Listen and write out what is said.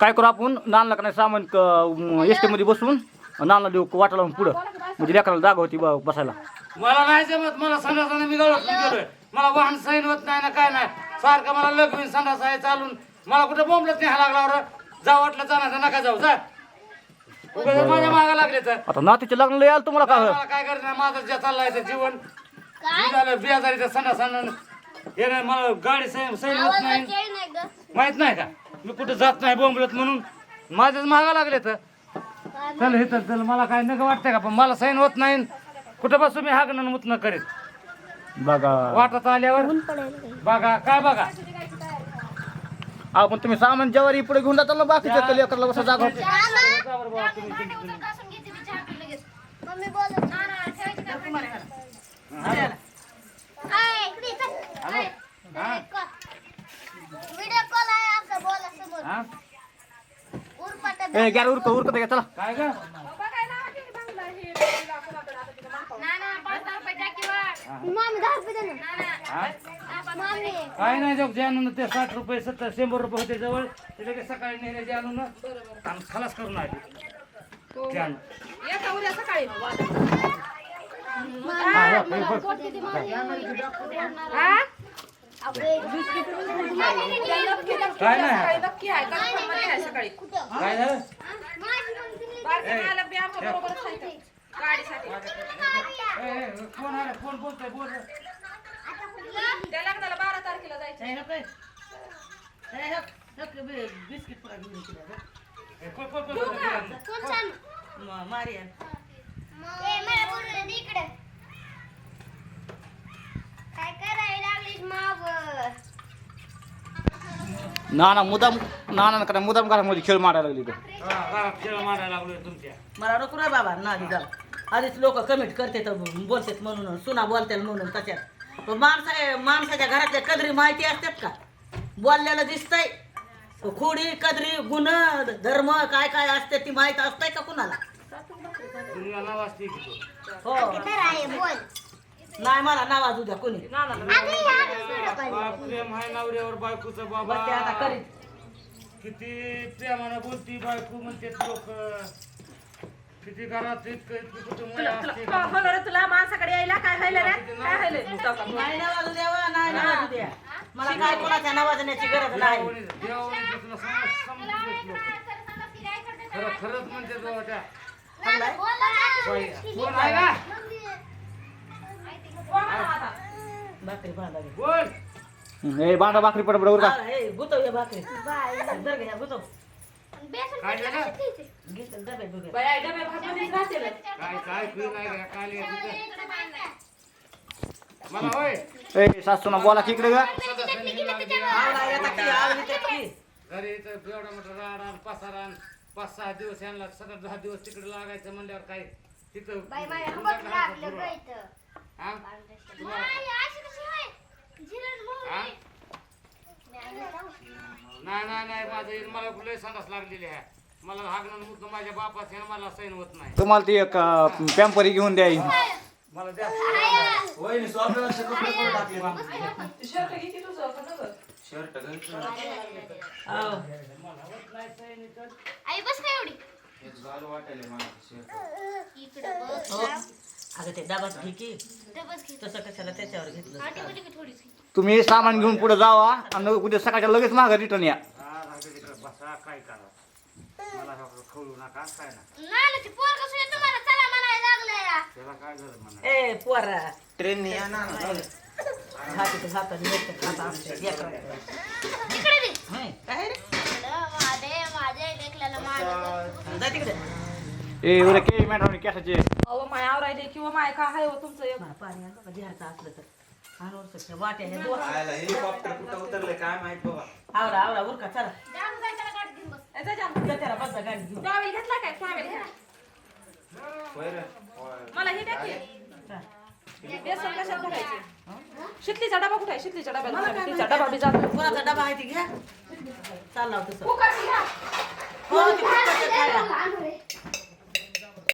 काय करू आपण? नानला का नाही सामान एसमध्ये बसून नानला देऊ वाटा लावून पुढं. म्हणजे लेकराला जागा होती ब- बसायला. मला नाही जमत मला संडासाने मी गळत गेलोय. मला वाहन सैन होत नाही ना काय नाही. सारखं मला लगवीन संडास आहे चालून. मला कुठं बोंबलत नाही हा लागला जा वाटलं जाणार नका जाऊ जा. माझ्या मागा लागले तर. आता नातीच्या लग्नाला याल तुम्हाला काय मला काय करत नाही माझं जे चाललंय ते जीवन. झालं बेजारी संडास हे नाही मला गाडी सैन होत नाही. माहीत नाही का? मी कुठं जात नाही बोंबलत म्हणून. माझ्याच मागा लागले तर चल हे तर चल मला काय नका वाटतंय का? पण मला सैन होत नाही. कुठं बसून मी हागणं मुतणं करीत बघा. वाटत आल्यावर? बघा काय बघा? अहो पण तुम्ही सामान जेवारी पुढे घेऊन जाताल ना बाकीच्या त्या लेकराला बसा जागा होती. मम्मी बोलत ना ना ठेवायची का व्हिडिओ कॉल आहे असं बोला समोर हा? उरपाट ए गॅर उरक उरकत घ्या चला. काय ग? मामी दहा रुपये दे ना. हा? मामी. काय? नाही जग आणून ते साठ रुपये सत्तर शंभर रुपये होते जवळ. ते लगेच सकाळी नेले जे आणून. आणि खलास करून आले. ते उद्या सकाळी? हा, हा. हा? काय नाही. नक्की आहे कन्फर्ममध्ये आहे सकाळी काय झालं कोण आहे कोण बोलतोय बोल. त्या लग्नाला बारा तारखेला जायचं. सांग? मारिया. ए मला बोलू दे इकडे काय मावर नाना मुदाम नाना करा मुदाम घरामध्ये खेळ मारायला लागली तर हा, घरात खेळ मारायला लागलोय तुमच्या. मला नको रे बाबा नादी जाऊ आधीच लोक कमेंट करते तर बोलतात म्हणून सुना बोलतात म्हणून त्याच्यात पण माणसा माणसाच्या घरातल्या कदरी माहिती असतात का? बोललेलं दिसतंय. खोडी कदरी गुण धर्म काय काय असते ती माहिती असतंय का कुणाला. हो. तर आहे बोल. नाही मला नावाज उद्या कोणी? अगं या व्हिडिओ कॉल बाप प्रेम आहे नवऱ्यावर बायकोचं बस ते आता बाबा करीत. किती प्रेमानं बोलती बायको म्हणते लोक. किती घरात इतकं इतकं कुटुंब तुला असते तुला होणार रे तुला माणसाकडे यायला काय व्हायला रे? काय व्हायला नाही नाही नावाजू द्या. मला काय कोणाच्या नावाजण्याची गरज नाही. देवाने- देवाने तुला समज- समजून घेतलं. खरं खरंच म्हणते तो त्या. बाई, कोण आहे का? भाकरी बांधा भाकरी पड बरोबर का हा, गुतव भाकरी दर घ्या गुतव काय झालं घे तर डबे बिबे. बाया डबे भाजून राहते रे. काय काय फिर नाही का? काय लिहायचं तिथं? मला होय ए सासूना बोला की इकडे का आवडा येता की, आवडी येतात की. घरी इथं एवढा मोठा राड आण पसारा आण पाच सहा दिवस यांना सतत दहा दिवस तिकडे लागायचं म्हणल्यावर काय तिथं बाई माझ्या लागलं. गं? अशी कशी होय जिरण? नाही नाही नाही माझं मला लय संडास लागलेली आहे. मला हागणं मुत माझ्या बापाचं मला सैन होत नाही. तुम्हाला ती एक पॅम्परी घेऊन द्या मला द्या. शर्ट तुझं. आई बस का एवढी? इकडं बस. अगं ते डबाच घे की. डबस घे तसं कशाला त्याच्यावर घेतलं आधी बोली की थोडीशी तुम्ही सामान घेऊन पुढे जावा आणि उद्या सकाळच्या लगेच मागे रिटर्न या. बसा काय करा? मला ह्याकडं खवळू नका काय ना नानाची पोर कसं आहे तुम्हाला चला म्हणायला लागलं या. त्याला काय झालं म्हणा ए पोरा. ट्रेन या ना हाती हात लेकरं. तिकडे दे होय, काय रे माझे माझे लेकल्याला माझं जा तिकडे ए उद्या के मॅडम कॅशाचे अहो माय आवरायले किंवा माय काय आहे हो तुमचं एक. मला पाणी आण बाबा घ्यायचं असलं तर. आणून सगळं वाट्या ह्या दोन. हेलिकॉप्टर कुठं उतरलं काय माहीत बाबा. आवरा आवरा उरका चला. जाऊ जाय त्याला गाडी घेऊन बस. ए, जा, जा. जा त्याला बसा गाडी घेऊन. टॉवेल घेतला काय? टॉवेल घ्या होय रे होय. मला हे द्या की बेसन कशात घालायचे? शितलीचा डबा कुठे आहे? शितलीच्या डब्यात तिचा डबा बी जातो कोणाचा डबा आहे ती घ्या. चालला होता सर हो ती खायला.